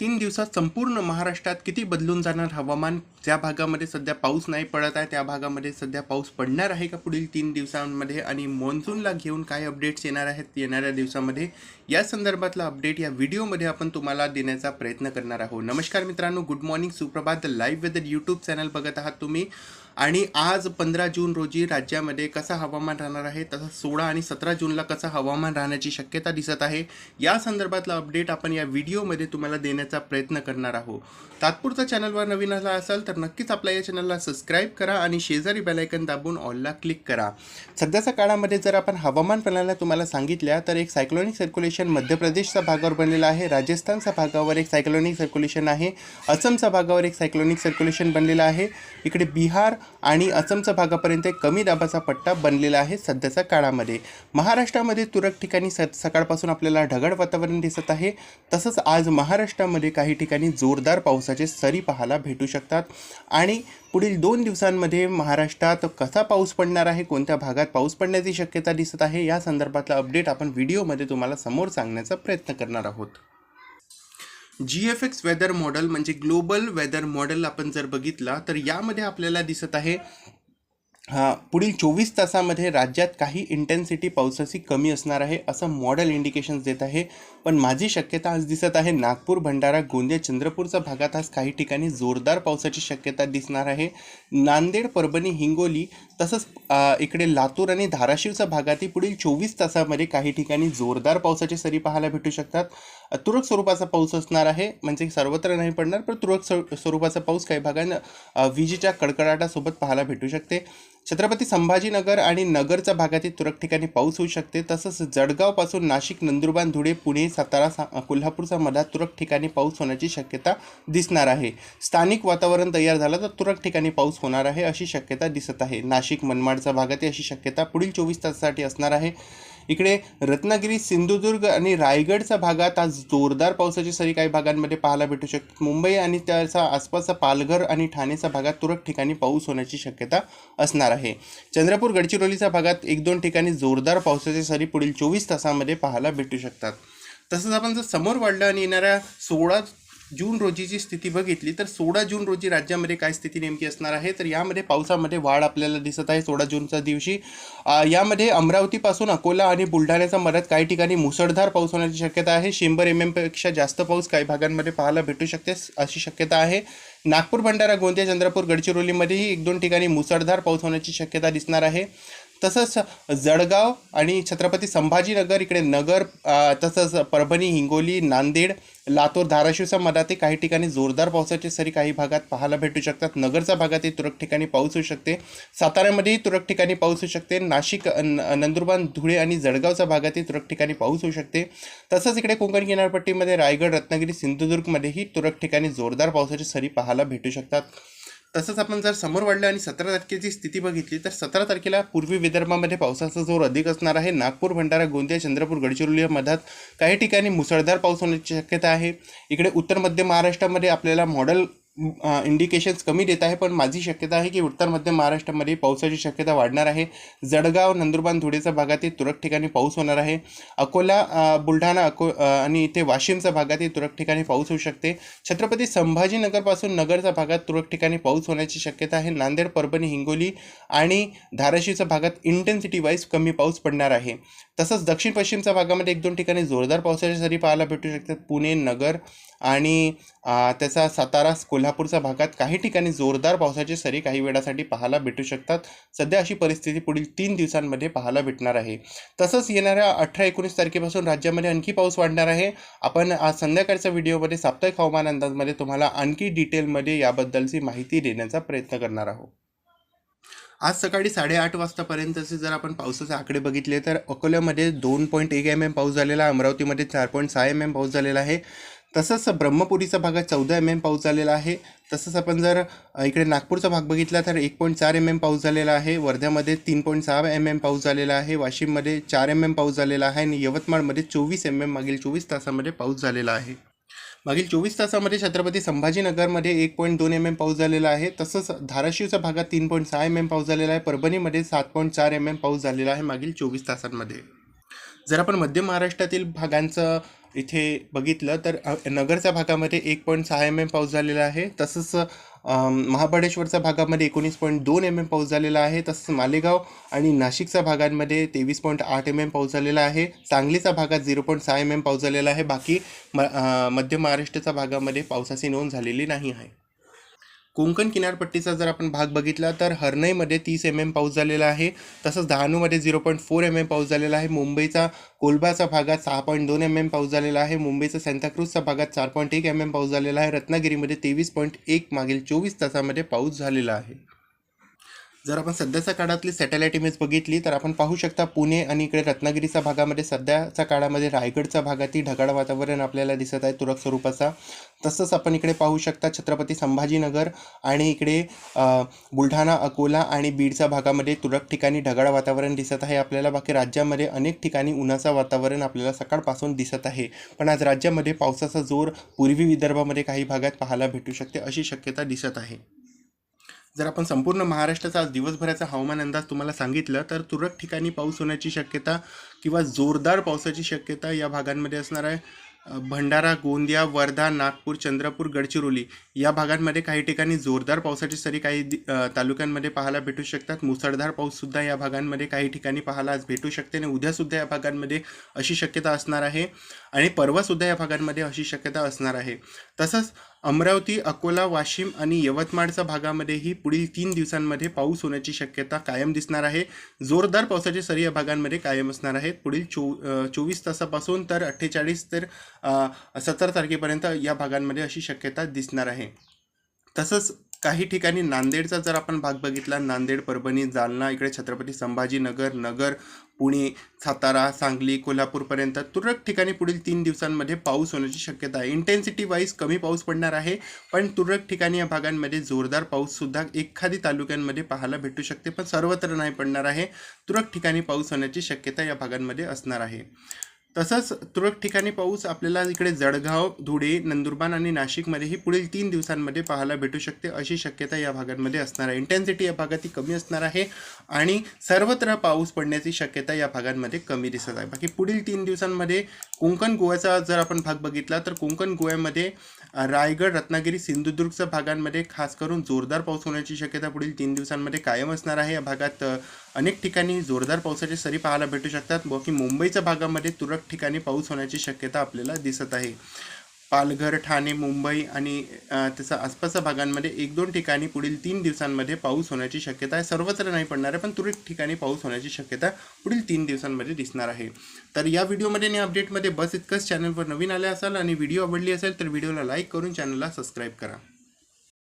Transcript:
तीन दिवसात संपूर्ण महाराष्ट्रात किती बदलून जाणार हवामान? ज्या भागामध्ये सध्या पाऊस नाही पडत आहे त्या भागामध्ये सध्या पाऊस पडणार आहे का पुढील तीन दिवसांमध्ये? आणि मॉन्सूनला घेऊन काय अपडेट्स येणार आहेत येणाऱ्या दिवसामध्ये? या संदर्भातला अपडेट या व्हिडिओमध्ये आपण तुम्हाला देण्याचा प्रयत्न करणार आहोत. नमस्कार मित्रांनो गुड मॉर्निंग सुप्रभात. लाईव्ह वेदर यूट्यूब चॅनल बघत आहात तुम्ही. आणि आज पंधरा जून रोजी राज्यामध्ये कसं हवामान राहणार आहे तसंच सोळा आणि सतरा जूनला कसं हवामान राहण्याची शक्यता दिसत आहे या संदर्भातला अपडेट आपण या व्हिडिओमध्ये तुम्हाला देण्याचा प्रयत्न करणार आहोत. तात्पुरता चॅनलवर नवीन आला असाल तर नक्कीच आपल्या या चॅनलला सबस्क्राईब करा आणि शेजारी बेलायकन दाबून ऑलला क्लिक करा. सध्याच्या काळामध्ये जर आपण हवामान प्रणाल्या तुम्हाला सांगितल्या तर एक सायक्लॉनिक सर्क्युलेशन मध्य प्रदेशच्या भागावर बनलेलं आहे. राजस्थानच्या भागावर एक सायक्लोनिक सर्क्युलेशन आहे. असमच्या भागावर एक सायक्लोनिक सर्क्युलेशन बनलेलं आहे. इकडे बिहार आणि असमच्या भागापर्यंत एक कमी दाबाचा पट्टा बनलेला आहे सध्याच्या काळामध्ये. महाराष्ट्रामध्ये तुरळक ठिकाणी स सकाळपासून आपल्याला ढगाळ वातावरण दिसत आहे. तसंच आज महाराष्ट्रामध्ये काही ठिकाणी जोरदार पावसाचे सरी पाहायला भेटू शकतात. आणि पुढील दोन दिवसांमध्ये महाराष्ट्रात कसा पाऊस पडणार आहे कोणत्या भागात पाऊस पडण्याची शक्यता दिसत आहे या संदर्भातला अपडेट आपण व्हिडिओमध्ये तुम्हाला समोर सांगण्याचा प्रयत्न करणार आहोत. G F S weather model म्हणजे ग्लोबल वेदर मॉडेल आपण जर बघितला तर यामध्ये आपल्याला दिसत आहे पुढील चोवीस तासामध्ये राज्यात काही इंटेन्सिटी पावसाची कमी असणार आहे असं मॉडेल इंडिकेशन्स देत आहे. पण माझी शक्यता आज दिसत आहे. नागपूर भंडारा गोंदिया चंद्रपूरच्या भागात आज काही ठिकाणी जोरदार पावसाची शक्यता दिसणार आहे. नांदेड परभणी हिंगोली तसंच इकडे लातूर आणि धाराशिवच्या भागातही पुढील चोवीस तासामध्ये काही ठिकाणी जोरदार पावसाची सरी पाहायला भेटू शकतात. तुरळक स्वरूपाचा पाऊस असणार आहे. म्हणजे सर्वत्र नाही पडणार पण तुरळक स्वरूपाचा पाऊस काही भागांना विजेच्या कडकडाटासोबत पाहायला भेटू शकते. छत्रपती संभाजीनगर आणि नगरच्या भागातील तुरळक ठिकाणी पाऊस होऊ शकते. तसंच जळगावपासून नाशिक नंदुरबार धुळे पुणे सातारा सा कोल्हापूरचा मधात तुरळक ठिकाणी पाऊस होण्याची शक्यता दिसणार आहे. स्थानिक वातावरण तयार झालं तर तुरळक ठिकाणी पाऊस होणार आहे अशी शक्यता दिसत आहे. नाशिक मनमाडच्या भागातही अशी शक्यता पुढील चोवीस तासासाठी असणार आहे. इकडे रत्नागिरी सिंधुदुर्ग आणि रायगडच्या भागात आज जोरदार पावसाची सरी काही भागांमध्ये पाहायला भेटू शकते. मुंबई आणि त्याचा आसपासचा पालघर आणि ठाणेच्या भागात तुरळक ठिकाणी पाऊस होण्याची शक्यता असणार आहे. चंद्रपूर गडचिरोलीच्या भागात एक दोन ठिकाणी जोरदार पावसाची सरी पुढील चोवीस तासामध्ये पाहायला भेटू शकतात. तसंच आपण जर समोर वाढलं आणि येणाऱ्या सोळा जून रोजीची स्थिती बघितली तर सोळा जून रोजी राज्यामध्ये काय स्थिती नेमकी असणार आहे? तर यामध्ये पावसामध्ये वाढ आपल्याला दिसत आहे सोळा जूनच्या दिवशी. यामध्ये अमरावतीपासून अकोला आणि बुलढाण्याच्या मध्यात काही ठिकाणी मुसळधार पाऊस होण्याची शक्यता आहे. शंभर एम एमपेक्षा जास्त पाऊस काही भागांमध्ये पाहायला भेटू शकते अशी शक्यता आहे. नागपूर भंडारा गोंदिया चंद्रपूर गडचिरोलीमध्येही एक दोन ठिकाणी मुसळधार पाऊस होण्याची शक्यता दिसणार आहे. तसंच जळगाव आणि छत्रपती संभाजीनगर इकडे नगर तसंच परभणी हिंगोली नांदेड लातूर धाराशिवच्या मधात काही ठिकाणी जोरदार पावसाची सरी काही भागात पाहायला भेटू शकतात. नगरच्या भागातही तुरळक ठिकाणी पाऊस होऊ शकते. साताऱ्यामध्येही तुरळक ठिकाणी पाऊस होऊ शकते. नाशिक न- नंदुरबार धुळे आणि जळगावच्या भागातही तुरळक ठिकाणी पाऊस होऊ शकते. तसंच इकडे कोकण किनारपट्टीमध्ये रायगड रत्नागिरी सिंधुदुर्गमध्येही तुरळक ठिकाणी जोरदार पावसाची सरी पाहायला भेटू शकतात. तसंच आपण जर समोर वाढलं आणि सतरा तारखेची स्थिती बघितली तर सतरा तारखेला पूर्वी विदर्भामध्ये पावसाचा जोर अधिक असणार आहे. नागपूर भंडारा गोंदिया चंद्रपूर गडचिरोली या मधात काही ठिकाणी मुसळधार पाऊस होण्याची शक्यता आहे. इकडे उत्तर मध्य महाराष्ट्रामध्ये आपल्याला मॉडेल इंडिकेशन्स कमी देत आहे पण माझी शक्यता आहे की उत्तर मध्य महाराष्ट्रामध्ये पावसाची शक्यता वाढणार आहे. जळगाव नंदुरबार धुळेच्या भागातही तुरळक ठिकाणी पाऊस होणार आहे. अकोला बुलढाणा अको आणि इथे वाशिमच्या भागातही तुरळक ठिकाणी पाऊस होऊ शकते. छत्रपती संभाजीनगरपासून नगरच्या भागात तुरळक ठिकाणी पाऊस होण्याची शक्यता आहे. नांदेड परभणी हिंगोली आणि धाराशिवच्या भागात इंटेन्सिटी वाईज कमी पाऊस पडणार आहे. तसंच दक्षिण पश्चिमच्या भागामध्ये एक दोन ठिकाणी जोरदार पावसाच्या सरी पाहायला भेटू शकतात. पुणे नगर आणि त्याचा सातारा कोल्हापूरच्या भागात काही ठिकाणी जोरदार पावसाची सरी काही वेळासाठी पाहायला भेटू शकतात. सध्या अशी परिस्थिती पुढील तीन दिवसांमध्ये पाहायला भेटणार आहे. तसंच येणाऱ्या अठरा एकोणीस तारखेपासून राज्यामध्ये आणखी पाऊस वाढणार आहे. आपण आज संध्याकाळच्या व्हिडिओमध्ये साप्ताहिक हवामान अंदाजमध्ये तुम्हाला आणखी डिटेलमध्ये याबद्दलची माहिती देण्याचा प्रयत्न करणार आहोत. आज सकाळी साडेआठ वाजतापर्यंतचे जर आपण पावसाचे आकडे बघितले तर अकोल्यामध्ये दोन पॉईंट एक एम एम पाऊस झालेला आहे. अमरावतीमध्ये चार पॉईंट सहा एम एम पाऊस झालेला आहे. तसंच ब्रह्मपुरीचा भागात चौदा एम एम पाऊस झालेला आहे. तसंच आपण जर इकडे नागपूरचा भाग बघितला तर एक पॉईंट चार एम एम पाऊस झालेला आहे. वर्ध्यामध्ये तीन पॉईंट सहा एम एम पाऊस झालेला आहे. वाशिममध्ये चार एम एम पाऊस झालेला आहे आणि यवतमाळमध्ये चोवीस एम एम मागील चोवीस तासामध्ये पाऊस झालेला आहे. मागील चोवीस तासामध्ये छत्रपती संभाजीनगरमध्ये एक पॉईंट दोन एम एम पाऊस झालेला आहे. तसंच धाराशिवच्या भागात तीन पॉईंट सहा एम एम पाऊस झालेला आहे. परभणीमध्ये सात पॉईंट चार एम एम पाऊस झालेला आहे मागील चोवीस तासांमध्ये. जर आपण मध्य महाराष्ट्रातील भागांचं इथे बघितलं तर नगरच्या भागामध्ये एक पॉईंट सहा एम एम पाऊस झालेला आहे. तसंच महाबळेश्वरच्या भागामध्ये एकोणीस पॉईंट दोन एम एम पाऊस झालेला आहे. तसंच मालेगाव आणि नाशिकच्या भागांमध्ये तेवीस पॉईंट आठ एम एम पाऊस झालेला आहे. सांगलीच्या भागात झिरो पॉईंट सहा एम एम पाऊस झालेला आहे. बाकी म मध्य महाराष्ट्राच्या भागामध्ये पावसाची नोंद झालेली नाही आहे. कोकण किनारपट्टीचा जर आपण भाग बघितला तर हरनईमध्ये तीस एम एम पाऊस झालेला आहे. तसंच डहाणूमध्ये zero point four M M पाऊस झालेला आहे. मुंबईचा कोलबाचा भागात सहा पॉईंट दोन एम एम पाऊस झालेला आहे. मुंबईचा सांताक्रूजच्या भागात चार पॉईंट एक एम एम पाऊस झालेला आहे. रत्नागिरीमध्ये तेवीस पॉईंट एक मागील चोवीस तासामध्ये पाऊस झालेला आहे. जर आपण सध्याच्या काळातली सॅटेलाईट इमेज बघितली तर आपण पाहू शकता पुणे आणि इकडे रत्नागिरीच्या भागामध्ये सध्याच्या काळामध्ये रायगडच्या भागातही ढगाळ वातावरण आपल्याला दिसत आहे तुरळक स्वरूपाचा. तसंच आपण इकडे पाहू शकता छत्रपती संभाजीनगर आणि इकडे बुलढाणा अकोला आणि बीडच्या भागामध्ये तुरळक ठिकाणी ढगाळ वातावरण दिसत आहे. आपल्याला बाकी राज्यामध्ये अनेक ठिकाणी उन्हाचं वातावरण आपल्याला सकाळपासून दिसत आहे. पण आज राज्यामध्ये पावसाचा जोर पूर्वी विदर्भामध्ये काही भागात पाहायला भेटू शकते अशी शक्यता दिसत आहे. जर आपण संपूर्ण महाराष्ट्राचा आज दिवसभराचा हवामान अंदाज तुम्हाला सांगितलं तर तुरळक ठिकाणी पाऊस होण्याची शक्यता किंवा जोरदार पावसाची शक्यता या भागांमध्ये असणार आहे. भंडारा गोंदिया वर्धा नागपूर चंद्रपूर गडचिरोली या भागांमध्ये काही ठिकाणी जोरदार पावसाची सरी काही तालुक्यांमध्ये पाहायला भेटू शकतात. मुसळधार पाऊससुद्धा या भागांमध्ये काही ठिकाणी पाहायला आज भेटू शकते आणि उद्यासुद्धा या भागांमध्ये अशी शक्यता असणार आहे आणि परवासुद्धा या भागांमध्ये अशी शक्यता असणार आहे. तसंच अमरावती अकोला वाशिम आणि यवतमाळच्या भागामध्येही पुढील तीन दिवसांमध्ये पाऊस होण्याची शक्यता कायम दिसणार आहे. जोरदार पावसाचे सरी या भागांमध्ये कायम असणार आहेत. पुढील चो चोवीस तासापासून तर अठ्ठेचाळीस तर सत्तर तारखेपर्यंत या भागांमध्ये अशी शक्यता दिसणार आहे. तसंच काही ठिकाणी नांदेडचा जर आपण भाग बघितला नांदेड परभणी जालना इकडे छत्रपती संभाजीनगर नगर पुणे सातारा सांगली कोल्हापूरपर्यंत तुरळक ठिकाणी पुढील तीन दिवसांमध्ये पाऊस होण्याची शक्यता आहे. इंटेन्सिटी वाईज कमी पाऊस पडणार आहे पण तुरळक ठिकाणी या भागांमध्ये जोरदार पाऊससुद्धा एखादी तालुक्यांमध्ये पाहायला भेटू शकते पण सर्वत्र नाही पडणार आहे. तुरळक ठिकाणी पाऊस होण्याची शक्यता या भागांमध्ये असणार आहे. तसंच तुरळक ठिकाणी पाऊस आपल्याला इकडे जळगाव धुळे नंदुरबार आणि नाशिकमध्येही पुढील तीन दिवसांमध्ये पाहायला भेटू शकते. अशी शक्यता या भागांमध्ये असणार आहे. इंटेन्सिटी या भागात ही कमी असणार आहे आणि सर्वत्र पाऊस पडण्याची शक्यता या भागांमध्ये कमी दिसत आहे. बाकी पुढील तीन दिवसांमध्ये कोकण गोव्याचा जर आपण भाग बघितला तर कोकण गोव्यामध्ये रायगड रत्नागिरी सिंधुदुर्गच्या भागांमध्ये खास करून जोरदार पाऊस होण्याची शक्यता पुढील तीन दिवसांमध्ये कायम असणार आहे. या भागात अनेक ठिकाणी जोरदार पावसाचे सरी पाहायला भेटू शकतात. बाकी मुंबईच्या भागामध्ये तुरळक ठिकाणी पाऊस होण्याची शक्यता आपल्याला दिसत आहे. पालघर ठाणे मुंबई आणि त्याचा आसपासच्या भागांमध्ये एक दोन ठिकाणी पुढील तीन दिवसांमध्ये पाऊस होण्याची शक्यता आहे. सर्वत्र नाही पडणार आहे पण तुरळक ठिकाणी पाऊस होण्याची शक्यता पुढील तीन दिवसांमध्ये दिसणार आहे. तर या व्हिडिओमध्ये आणि अपडेटमध्ये बस इतकंच. चॅनलवर नवीन आले असाल आणि व्हिडिओ आवडली असेल तर व्हिडिओला लाईक करून चॅनलला सबस्क्राईब करा.